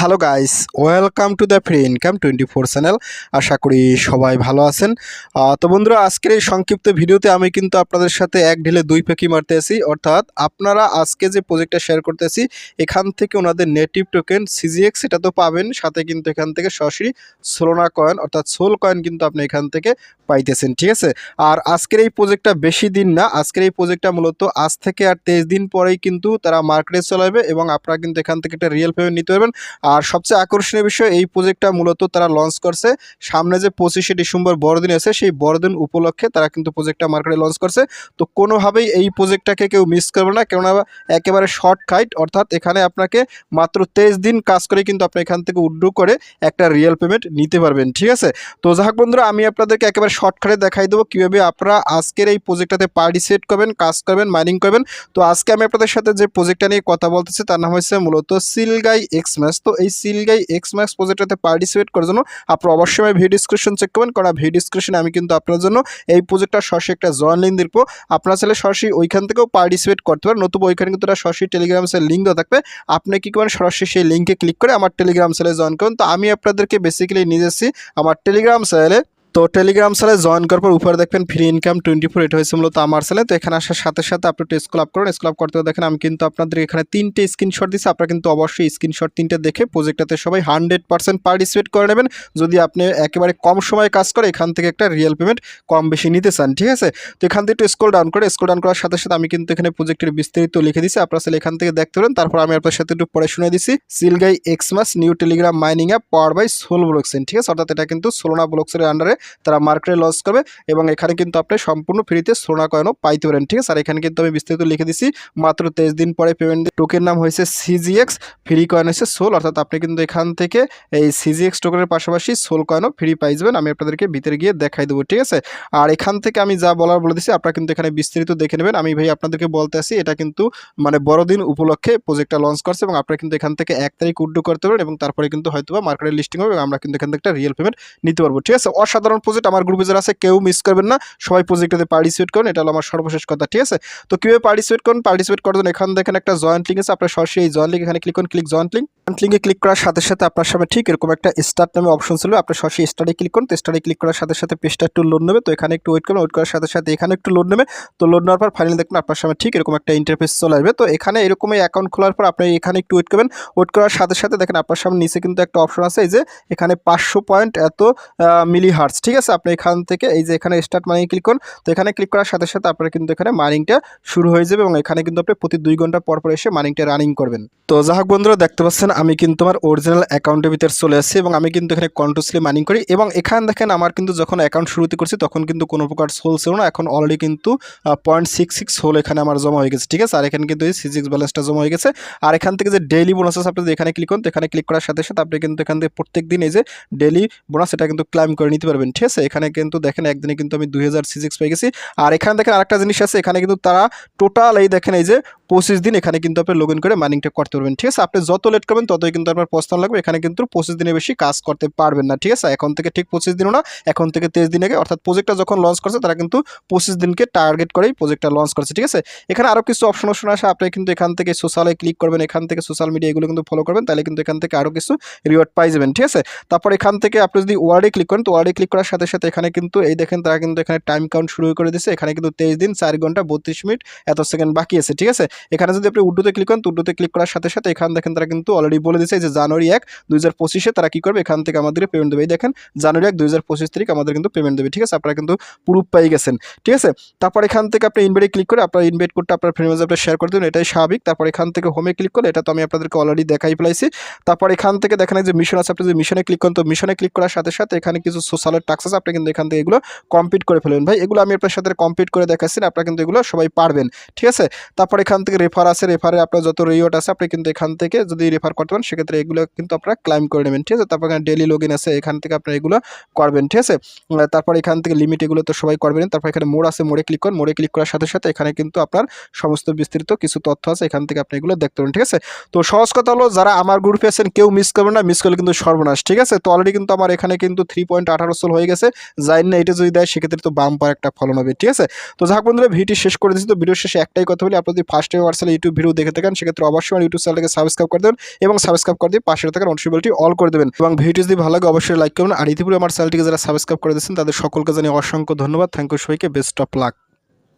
Hello guys welcome to the free income twenty four channel আশা করি সবাই ভালো আছেন। তো বন্ধুরা, আজকের এই সংক্ষিপ্ত ভিডিওতে আমি কিন্তু আপনাদের সাথে এক ঢিলে দুই পাখি মারতে আসি অর্থাৎ আপনারা আজকে যে প্রজেক্টটা শেয়ার করতেছি এখান থেকে ওনাদের নেটিভ টোকেন সিজিএক্স সেটা তো পাবেন। সাথে কিন্তু এখান থেকে সরাসরি সোলোনা কয়েন অর্থাৎ সোল কয়েন কিন্তু আপনি এখান থেকে পাইতেছেন, ঠিক আছে? আর আজকের এই প্রজেক্টটা বেশি দিন না। আজকের এই প্রজেক্টটা মূলত আজ থেকে আর তেইশ দিন পরেই কিন্তু তারা মার্কেটে চলাবে এবং আপনারা কিন্তু এখান থেকে একটা রিয়েল পেমেন্ট নিতে পারবেন। আর সবচেয়ে আকর্ষণীয় বিষয়, এই প্রজেক্টটা মূলত তারা লঞ্চ করছে। সামনে যে পঁচিশে ডিসেম্বর বড়দিন আছে, সেই বড়দিন উপলক্ষে তারা কিন্তু প্রজেক্টটা মার্কেটে লঞ্চ করছে। তো কোনোভাবেই এই প্রজেক্টটাকে কেউ মিস করবে না, কেননা একেবারে শর্ট কাইট অর্থাৎ এখানে আপনাকে মাত্র তেইশ দিন কাজ করে কিন্তু আপনি এখান থেকে উড্রু করে একটা রিয়েল পেমেন্ট নিতে পারবেন, ঠিক আছে? তো যাক বন্ধুরা, আমি আপনাদেরকে একেবারে শর্টকাটে দেখাই দেবো কীভাবে আপনারা আজকের এই প্রজেক্টটাতে পার্টিসিপেট করবেন, কাজ করবেন মাইনিং করবেন। তো আজকে আমি আপনাদের সাথে যে প্রজেক্টটা নিয়ে কথা বলতেছি, তার নাম হচ্ছে মূলত সিলগাই এক্স ম্যাক্স তো এই সিলগাই এক্স ম্যাক্স প্রজেক্টটাতে পার্টিসিপেট করার জন্য আপনারা অবশ্যই ভিডিও ডিসক্রিপশন চেক করবেন। কারণ ভিডিও ডিসক্রিপশনে আমি কিন্তু আপনার জন্য এই প্রজেক্টটা সরাসরি একটা জয়েন লিঙ্ক দিব। আপনারা চাইলে সরাসরি ওইখান থেকেও পার্টিসিপেট করতে পারেন। নতুবা ওইখানে কিন্তু একটা সরাসরি টেলিগ্রাম সেল লিঙ্ক দেওয়া থাকবে। আপনি কী করেন? সরাসরি সেই লিঙ্কে ক্লিক করে আমার টেলিগ্রাম সেলে জয়েন করুন। তো আমি আপনাদেরকে বেসিক্যালি নিয়ে যাচ্ছি। আমার টেলিগ্রাম সেলে তো টেলিগ্রাম সেলে জয়েন করার পর উপরে দেখবেন ফ্রি ইনকাম টোয়েন্টি ফোর এটা হয়েছে মূলত আমার সেলে তো এখানে আসার সাথে সাথে আপনি একটু স্কুল আপ করুন। স্কুল আপ করতে দেখেন আমি কিন্তু আপনাদের এখানে তিনটে স্ক্রিনশট দিচ্ছি আপনারা কিন্তু অবশ্যই স্ক্রিনশট তিনটে দেখে প্রজেক্টটাতে সবাই হান্ড্রেড পার্সেন্ট পার্টিসিপেট করে নেবেন। যদি আপনি একেবারে কম সময়ে কাজ করে এখান থেকে একটা রিয়েল পেমেন্ট কম বেশি নিতে চান, ঠিক আছে? তো এখান থেকে একটু স্কুল ডাউন করে স্কুল ডাউন করার সাথে সাথে আমি কিন্তু এখানে প্রজেক্টের বিস্তারিত লিখে দিচ্ছি আপনারা চাইলে এখান থেকে দেখতে পারেন। তারপর আমি আপনার সাথে একটু পড়ে শুনে দিচ্ছি। সিলগাই Xmas new Telegram mining app power by SOL ব্লকসেন ঠিক আছে? অর্থাৎ এটা কিন্তু সোলোনা ব্লকসের আন্ডারে তারা মার্কেটে লঞ্চ করবে এবং এখানে কিন্তু আপনি সম্পূর্ণ ফ্রিতে সোনা কয়েনও পাইতে পারেন, ঠিক আছে? আর এখানে কিন্তু আমি বিস্তারিত লিখে দিচ্ছি মাত্র তেইশ দিন পরে পেমেন্ট টোকেন নাম হয়েছে সিজিএক্স ফ্রি কয়েন হচ্ছে সোল অর্থাৎ আপনি কিন্তু এখান থেকে এই সিজিএক্স টোকেনের পাশাপাশি সোল কয়েনও ফ্রি পাই যাবেন আমি আপনাদেরকে ভিতরে গিয়ে দেখাই দেবো, ঠিক আছে? আর এখান থেকে আমি যা বলার বলে দিচ্ছি আপনারা কিন্তু এখানে বিস্তারিত দেখে নেবেন। আমি ভাই আপনাদেরকে বলতে আসি, এটা কিন্তু মানে বড়দিন উপলক্ষে প্রজেক্টটা লঞ্চ করছে এবং আপনারা কিন্তু এখান থেকে এক তারিখ উড্ডু করতে পারেন এবং তারপরে কিন্তু হয়তো বা মার্কেটে লিস্টিং হবে আমরা কিন্তু এখান থেকে একটা রিয়েল পেমেন্ট নিতে পারব, ঠিক আছে? অসাধারণ প্রজেক্ট আমার গ্রুপে যারা আছে, কেউ মিস করবেন না। সবাই প্রজেক্টটাতে পার্টিসিপেট করুন, এটা হলো আমার সর্বশেষ কথা, ঠিক আছে? তো কীভাবে পার্টিসিপেট করুন? পার্টিসিপেট করার জন্য এখানে দেখেন একটা জয়েন্ট লিঙ্ক আছে, আপনার সরাসরি এই জয়েন্ট লিঙ্ক এখানে ক্লিক করুন ক্লিক জয়েন্ট লিঙ্ক লিঙ্কে ক্লিক করার সাথে সাথে আপনার সামনে ঠিক এরকম একটা স্টার্ট নামে অপশন ছিল আপনি সরাসরি স্টার্টে ক্লিক করুন, তো স্টার্টে ক্লিক করার সাথে সাথে পেজটা একটু লোড নেবে, তো এখানে একটু ওয়েট করুন ওয়েট করার সাথে সাথে এখানে একটু লোড নেবে, তো লোড নেওয়ার পর ফাইনালি দেখবেন আপনার সামনে ঠিক এরকম একটা ইন্টারফেস চলে আসবে। তো এখানে এরকমই অ্যাকাউন্ট খোলার পর আপনি এখানে একটু ওয়েট করবেন ওয়েট করার সাথে সাথে দেখেন আপনার সামনে নিচে কিন্তু একটা অপশন আছে, এই যে এখানে পাঁচশো পয়েন্ট এত মিলি হার্টস ঠিক আছে? আপনি এখান থেকে এই যে এখানে স্টার্ট মাইনিং ক্লিক করুন, তো এখানে ক্লিক করার সাথে সাথে আপনার কিন্তু এখানে মাইনিংটা শুরু হয়ে যাবে এবং এখানে কিন্তু আপনি প্রতি দুই ঘণ্টা পর পর এসে মাইনিংটা রানিং করবেন। তো যাই হোক বন্ধুরা, দেখতে পাচ্ছেন আমি কিন্তু আমার অরিজিনাল অ্যাকাউন্টের ভিতরে চলে আসছি এবং আমি কিন্তু এখানে কন্টিনিউসলি মাইনিং করি এবং এখানে দেখেন আমার কিন্তু যখন অ্যাকাউন্ট শুরুতে করছি তখন কিন্তু কোনো প্রকার সোল ছিল না। এখন অলরেডি কিন্তু পয়েন্ট সিক্স সিক্স হোল এখানে আমার জমা হয়ে গেছে, ঠিক আছে? আর এখানে কিন্তু এই সিক্স ব্যালেন্সটা জমা হয়ে গেছে। আর এখান থেকে যে ডেইলি বোনাস আছে, আপনি এখানে ক্লিক করুন এখানে ক্লিক করার সাথে সাথে আপনি কিন্তু এখান থেকে প্রত্যেক দিন এই যে ডেইলি বোনাস এটা কিন্তু ক্লাইম করে নিতে পারবেন, ঠিক আছে? এখানে কিন্তু দেখেন একদিনে কিন্তু আমি দুই হাজার সিক্স পেয়ে গেছি। আর এখানে দেখেন আরেকটা জিনিস আছে, এখানে কিন্তু তারা টোটাল এই দেখেন এই যে পঁচিশ দিন এখানে কিন্তু আপনি লগ করে মাইনিংটা করতে পারবেন, ঠিক আছে? আপনি যত লেট করবেন, ততই কিন্তু আপনার প্রস্তাব লাগবে। এখানে কিন্তু পঁচিশ দিনের বেশি কাজ করতে পারবেন না, ঠিক আছে? এখন থেকে ঠিক পঁচিশ দিনও না, এখন থেকে তেইশ দিন আগে, অর্থাৎ প্রজেক্টটা যখন লঞ্চ করছে, তারা কিন্তু পঁচিশ দিনকে টার্গেট করেই প্রজেক্টটা লঞ্চ করছে, ঠিক আছে? এখানে আরও কিছু অপশন অপশন আসে, আপনি কিন্তু এখান থেকে সোশ্যালে ক্লিক করবেন, এখান থেকে সোশ্যাল মিডিয়া এগুলো কিন্তু ফলো করবেন, তাহলে কিন্তু এখান থেকে আরও কিছু রিওয়ার্ড পাই যাবেন, ঠিক আছে? তারপর এখান থেকে আপনি যদি ওয়ার্ডে ক্লিক করেন, তো ওয়ার্ডে ক্লিক করার সাথে সাথে এখানে কিন্তু, এই দেখেন তারা কিন্তু এখানে টাইম কাউন্ট শুরু করে দিয়েছে এখানে কিন্তু তেইশ দিন, চার ঘণ্টা, বত্রিশ মিনিট, এত সেকেন্ড বাকি আছে, ঠিক আছে? এখানে যদি আপনি উড্ডুতে ক্লিক করেন, তো উড্ডুতে ক্লিক করার সাথে সাথে এখানে দেখেন তারা কিন্তু অলরেডি বলে দিচ্ছে যে জানুয়ারি এক, দুই তারা কী করবে? এখান থেকে আমাদের পেমেন্ট দেবে। দেখেন, জানুয়ারি এক, দুই তারিখ আমাদের কিন্তু পেমেন্ট দেবে। ঠিক আছে? আপনারা কিন্তু প্রুফ পাই গেছেন। ঠিক আছে? তারপর এখান থেকে আপনি ইনভাইটে ক্লিক করে আপনার ইনভাইট কোডটা আপনার ফ্রেন্ড আপনি শেয়ার করে দেবেন। এটাই স্বাভাবিক। তারপর এখান থেকে হোমে ক্লিক করলে এটা তো আমি আপনাদেরকে অলরেডি দেখাই ফেলাইছি। তারপর এখান থেকে দেখেন যে মিশন আছে, আপনি যদি মিশনে ক্লিক করেন, তো মিশনে ক্লিক করার সাথে সাথে এখানে কিছু সোশ্যালের টাক্স আছে আপনি কিন্তু এখান থেকে এগুলো কমপ্লিট করে ফেলবেন। ভাই, এগুলো আমি আপনার সাথে কমপ্লিট করে দেখাচ্ছি আপনারা কিন্তু এগুলো সবাই পারবেন। ঠিক আছে? তারপর এখান থেকে রেফার আছে রেফারে আপনার যত রিওয়ার্ড আছে, আপনি কিন্তু এখান থেকে যদি রেফার করতে পারেন, সেক্ষেত্রে এগুলো কিন্তু আপনারা ক্লাইম করে নেবেন, ঠিক আছে? তারপর এখানে ডেলি লগ আছে, এখান থেকে আপনারা এগুলো করবেন, ঠিক আছে? তারপর এখান থেকে লিমিট এগুলো তো সবাই করবেন তারপর এখানে মোড় আছে মোড়ে ক্লিক করুন। মোড়ে ক্লিক করার সাথে সাথে এখানে কিন্তু আপনার সমস্ত বিস্তৃত কিছু তথ্য আছে, এখান থেকে আপনি এগুলো দেখতে পারেন, ঠিক আছে? তো সহজ কথা হলো, যারা আমার গ্রুপে আছেন, কেউ মিস করবেন না মিস করলে কিন্তু সর্বনাশ, ঠিক আছে? তো অলরেডি কিন্তু আমার এখানে কিন্তু থ্রি পয়েন্ট আঠারো সোল হয়ে গেছে। যাই না, এটা যদি দেয়, সেক্ষেত্রে তো বাম্পার একটা ফলন হবে ঠিক আছে? তো যাক বন্ধুরা ভিডিও শেষ করে দিচ্ছি তো ভিডিও শেষে একটাই কথা বলি আপনি যদি ফার্স্ট চ্যানেল ইউটিউব ভিডিও দেখে থাকেন, সেক্ষেত্রে অবশ্যই আমার ইউটিউব চ্যানেলকে সাবস্ক্রাইব করে দেবেন এবং সাবস্ক্রাইব করে দিয়ে পাশে থাকার নোটিফিকেশনটি অল করে দেবেন। এবং ভিডিও যদি ভালো লাগে, অবশ্যই লাইক করবেন। আর ইতিপূর্বে আমার চ্যানেলটিকে যারা সাবস্ক্রাইব করে দিয়েছেন, তাদের সকলকে জানিয়ে অসংখ্য ধন্যবাদ। থ্যাংক ইউ সবাইকে বেস্ট অফ লাক